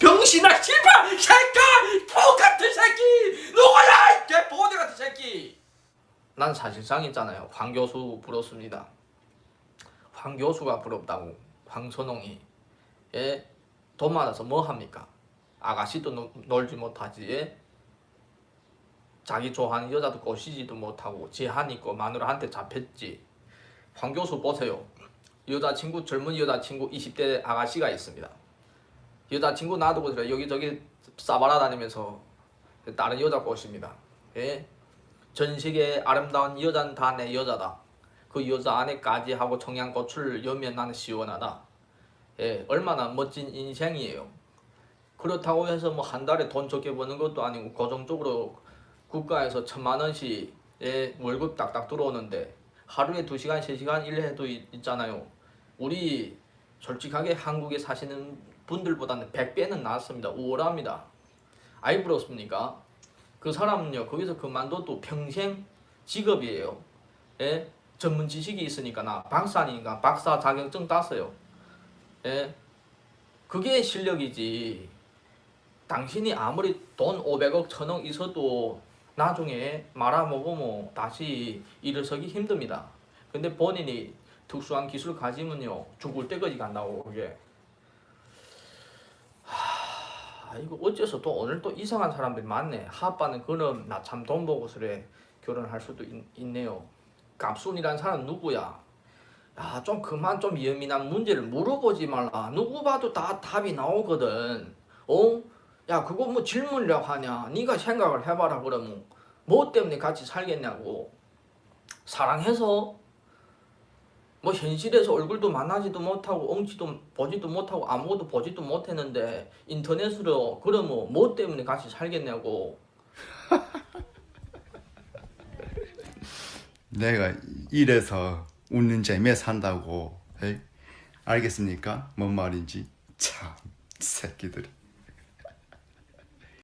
병신아 씨발 새끼! 똑같은 새끼! 누구야 이개 보대 같은 새끼! 난 사실상 있잖아요. 황 교수 부럽습니다. 황 교수가 부럽다고 황선홍이. 예? 돈 많아서 뭐 합니까? 아가씨도 노- 놀지 못하지 예? 자기 좋아하는 여자도 꼬시지도 못하고 지한 있고 마누라한테 잡혔지. 황 교수 보세요. 여자친구 젊은 여자친구 20대 아가씨가 있습니다 여자친구 놔두고 그래. 여기저기 싸바라 다니면서 다른 여자 꼬십니다. 예? 전식의 아름다운 여자는 다 내 여자다. 그 여자 안에까지 하고 청양고추를 여면 나는 시원하다. 예, 얼마나 멋진 인생이에요. 그렇다고 해서 뭐 한 달에 돈 적게 버는 것도 아니고 고정적으로 국가에서 천만 원씩 예, 월급 딱딱 들어오는데 하루에 두 시간 세 시간 일해도 있- 있잖아요. 우리 솔직하게 한국에 사시는 분들보다는 100배는 낫습니다. 우월합니다. 아이 부럽습니까? 그 사람은요 거기서 그만둬도 평생 직업이에요. 예? 전문 지식이 있으니까 나 박사니까 박사 자격증 땄어요. 예? 그게 실력이지. 당신이 아무리 돈 500억, 1000억 있어도 나중에 말아먹으면 다시 일어서기 힘듭니다. 근데 본인이 특수한 기술 가지면요 죽을 때까지 간다고 그게. 하, 이거 어째서 또 오늘 또 이상한 사람들이 많네. 하빠는 그럼 나참 돈 보고 그래 결혼할 수도 있, 있네요. 갑순이란 사람 누구야? 야, 좀 그만 좀 예민한 문제를 물어보지 말라. 누구 봐도 다 답이 나오거든. 어? 야, 그거 뭐 질문이라고 하냐? 네가 생각을 해봐라 그러면 뭐 때문에 같이 살겠냐고. 사랑해서 뭐 현실에서 얼굴도 만나지도 못하고 엉치도 보지도 못하고 아무것도 보지도 못했는데 인터넷으로 그러면 뭐 때문에 같이 살겠냐고. 내가 이래서 웃는 재미에 산다고. 에이? 알겠습니까? 뭔 말인지 참 새끼들이.